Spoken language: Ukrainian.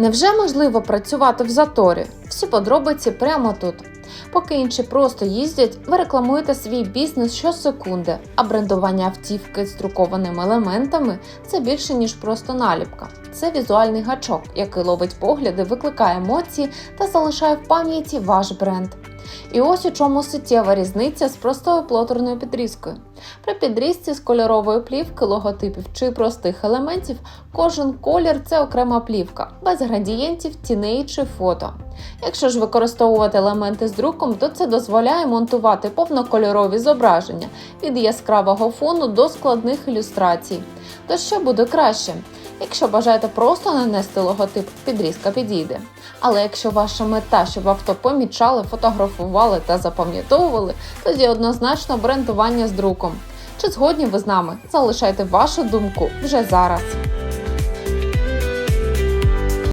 Невже можливо працювати в заторі? Всі подробиці прямо тут. Поки інші просто їздять, ви рекламуєте свій бізнес щосекунди, а брендування автівки з друкованими елементами це більше ніж просто наліпка. Це візуальний гачок, який ловить погляди, викликає емоції та залишає в пам'яті ваш бренд. І ось у чому суттєва різниця з простою плотерною підрізкою. При підрізці з кольорової плівки, логотипів чи простих елементів кожен колір це окрема плівка, без градієнтів, тіней чи фото. Якщо ж використовувати елементи з друком, то це дозволяє монтувати повнокольорові зображення від яскравого фону до складних ілюстрацій. То що буде краще? Якщо бажаєте просто нанести логотип, підрізка підійде. Але якщо ваша мета, щоб авто помічали, фотографували та запам'ятовували, тоді однозначно брендування з друком. Чи згодні ви з нами? Залишайте вашу думку вже зараз.